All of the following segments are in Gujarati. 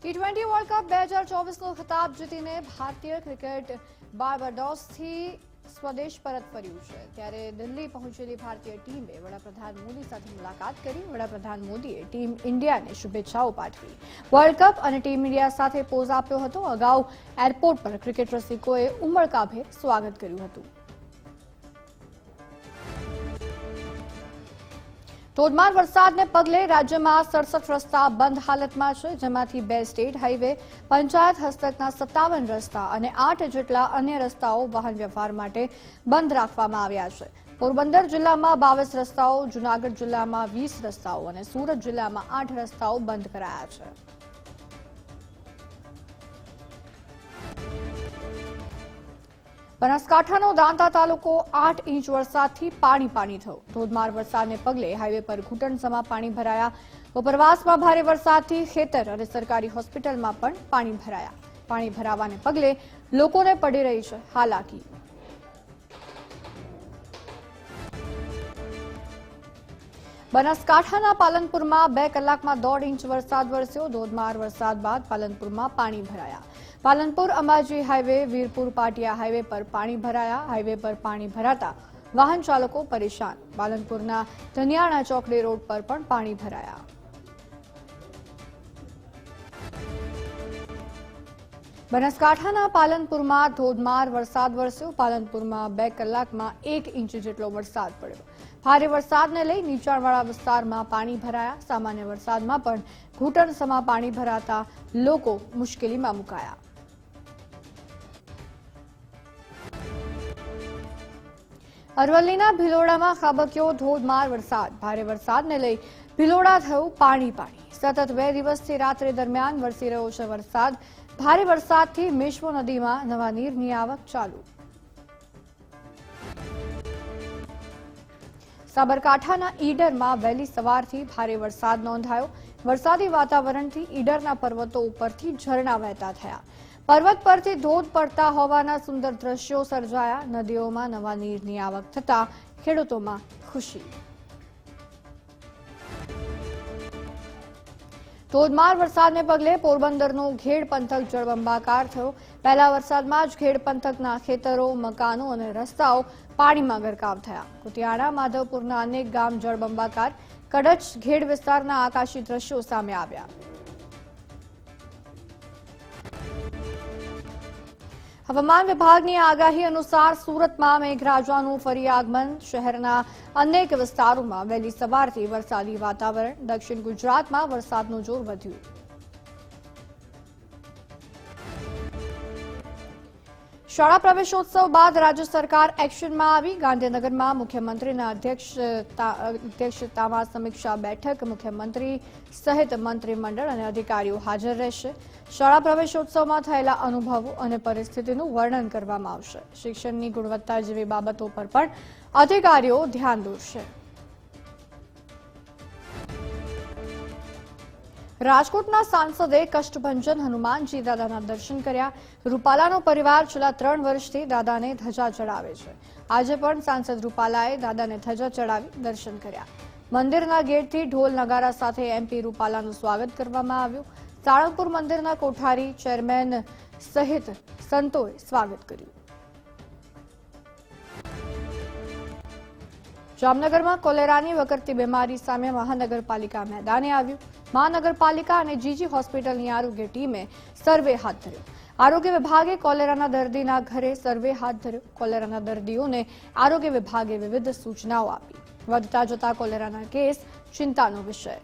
ટી ટ્વેન્ટી વર્લ્ડ કપ બે હજાર ચોવીસનો ખિતાબ જીતીને ભારતીય ક્રિકેટ બાર્બાડોસથી સ્વદેશ પરત ફર્યું છે. ત્યારે દિલ્હી પહોંચેલી ભારતીય ટીમે વડાપ્રધાન મોદી સાથે મુલાકાત કરી વડાપ્રધાન મોદીએ ટીમ ઇન્ડિયાને શુભેચ્છાઓ પાઠવી. વર્લ્ડ કપ અને ટીમ ઇન્ડિયા સાથે પોઝ આપ્યો હતો. અગાઉ એરપોર્ટ પર ક્રિકેટ રસિકોએ ઉમળકાભેર સ્વાગત કર્યું હતું. ધોધમાર વરસાદને પગલે રાજ્યમાં સડસઠ રસ્તા બંધ હાલતમાં છે, જેમાંથી બે સ્ટેટ હાઈવે, પંચાયત હસ્તકના સત્તાવન રસ્તા અને આઠ જેટલા અન્ય રસ્તાઓ વાહન વ્યવહાર માટે બંધ રાખવામાં આવ્યા છે. પોરબંદર જિલ્લામાં બાવીસ રસ્તાઓ, જુનાગઢ જિલ્લામાં વીસ રસ્તાઓ અને સુરત જિલ્લામાં આઠ રસ્તાઓ બંધ કરાયા છે. બનાસકાંઠાનો દાંતા તાલુકો આઠ ઇંચ વરસાદથી પાણી પાણી થયો. ધોધમાર વરસાદને પગલે હાઈવે પર ઘૂંટણસમા પાણી ભરાયા. ઉપરવાસમાં ભારે વરસાદથી ખેતર અને સરકારી હોસ્પિટલમાં પણ પાણી ભરાયા. પાણી ભરાવાને પગલે લોકોને પડી રહી છે હાલાકી. બનાસકાંઠાના પાલનપુરમાં બે કલાકમાં દોઢ ઇંચ વરસાદ વરસ્યો. ધોધમાર વરસાદ બાદ પાલનપુરમાં પાણી ભરાયા. પાલનપુર અંબાજી હાઈવે, વીરપુર પાટિયા હાઈવે પર પાણી ભરાયા. હાઈવે પર પાણી ભરાતા વાહન ચાલકો પરેશાન. પાલનપુરના ધનિયાણા ચોકડી રોડ પર પણ પાણી ભરાયા. બનાસકાંઠાના પાલનપુરમાં ધોધમાર વરસાદ વરસ્યો. પાલનપુરમાં બે કલાકમાં એક ઇંચ જેટલો વરસાદ પડ્યો. ભારે વરસાદને લઈ નીચાણવાળા વિસ્તારમાં પાણી ભરાયા. સામાન્ય વરસાદમાં પણ ઘૂંટણસમા પાણી ભરાતા લોકો મુશ્કેલીમાં મુકાયા. અરવલ્લીના ભિલોડામાં ખાબક્યો ધોધમાર વરસાદ. ભારે વરસાદને લઈ ભિલોડા થયું પાણી પાણી. સતત બે દિવસથી રાત્રે દરમિયાન વરસી રહ્યો છે વરસાદ. ભારે વરસાદથી મેશ્વો નદીમાં નવા નીરની આવક ચાલુ. સાબરકાંઠાના ઈડરમાં વહેલી સવારથી ભારે વરસાદ નોંધાયો. વરસાદી વાતાવરણથી ઈડરના પર્વતો ઉપરથી ઝરણા વહેતા થયા. પર્વત પરથી ધોધ પડતા હોવાના સુંદર દ્રશ્યો સર્જાયા. નદીઓમાં નવા નીરની આવક થતા ખેડૂતોમાં ખુશી. ધોધમાર વરસાદને પગલે પોરબંદરનો ઘેડ પંથક જળબંબાકાર થયો. પહેલા વરસાદમાં જ ઘેડ પંથકના ખેતરો, મકાનો અને રસ્તાઓ પાણીમાં ગરકાવ થયા. કુતિયાણા માધવપુરના અનેક ગામ જળબંબાકાર. કડચ ઘેડ વિસ્તારના આકાશી દ્રશ્યો સામે આવ્યા. હવામાન વિભાગની આગાહી અનુસાર સુરતમાં મેઘરાજાનું ફરી આગમન, શહેરના અનેક વિસ્તારોમાં વહેલી સવારથી વરસાદી વાતાવરણ, દક્ષિણ ગુજરાતમાં વરસાદનું જોર વધ્યું. શાળા પ્રવેશોત્સવ બાદ રાજ્ય સરકાર એક્શનમાં આવી. ગાંધીનગરમાં મુખ્યમંત્રીના અધ્યક્ષતા અધ્યક્ષતામાં સમીક્ષા બેઠક. મુખ્યમંત્રી સહિત મંત્રીમંડળ અને અધિકારીઓ હાજર રહેશે. શાળા પ્રવેશોત્સવમાં થયેલા અનુભવો અને પરિસ્થિતિનું વર્ણન કરવામાં આવશે. શિક્ષણની ગુણવત્તા જેવી બાબતો પર પણ અધિકારીઓ ધ્યાન દોરશે. રાજકોટના સાંસદે કષ્ટભંજન હનુમાનજી દાદાના દર્શન કર્યા. રૂપાલાનો પરિવાર છેલ્લા ત્રણ વર્ષથી દાદાને ધજા ચડાવે છે. આજે પણ સાંસદ રૂપાલાએ દાદાને ધજા ચડાવી દર્શન કર્યા. મંદિરના ગેટથી ઢોલ નગારા સાથે એમપી રૂપાલાનું સ્વાગત કરવામાં આવ્યું. સાળંગપુર મંદિરના કોઠારી ચેરમેન સહિત સંતોએ સ્વાગત કર્યું. જામનગરમાં કોલેરાની વકરતી બીમારી સામે મહાનગરપાલિકા મેદાને આવ્યું. મહાનગરપાલિકા અને જીજી હોસ્પિટલની આરોગ્ય ટીમે સર્વે હાથ ધર્યો. આરોગ્ય વિભાગે કોલેરાના દર્દીના ઘરે સર્વે હાથ ધર્યો. કોલેરાના દર્દીઓને આરોગ્ય વિભાગે વિવિધ સૂચનાઓ આપી. વધતા જતા કોલેરાના કેસ ચિંતાનો વિષય.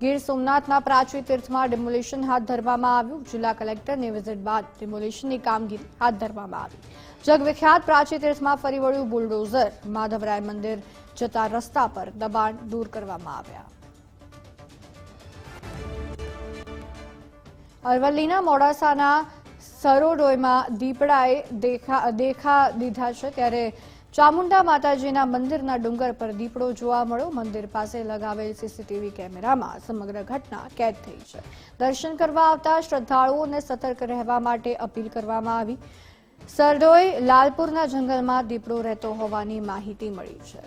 ગીર સોમનાથના પ્રાચી તીર્થમાં ડિમોલિશન હાથ ધરવામાં આવ્યું. જિલ્લા કલેક્ટરની વિઝિટ બાદ ડિમોલિશનની કામગીરી હાથ ધરવામાં આવી. જગવિખ્યાત પ્રાચી તીર્થમાં ફરી વળ્યું બુલડોઝર. માધવરાય મંદિર જતા રસ્તા પર દબાણ દૂર કરવામાં આવ્યા. અરવલ્લીના મોડાસાના સરોડોયમાં દીપડાએ દેખા દેખા દીધા છે ત્યારે ચામુંડા માતાજીના મંદિરના ડુંગર પર દીપડો જોવા મળ્યો. મંદિર પાસે લગાવેલ સીસીટીવી કેમેરામાં સમગ્ર ઘટના કેદ થઈ છે. દર્શન કરવા આવતા શ્રદ્ધાળુઓને સતર્ક રહેવા માટે અપીલ કરવામાં આવી. સરડોઈ લાલપુરના જંગલમાં દીપડો રહેતો હોવાની માહિતી મળી છે.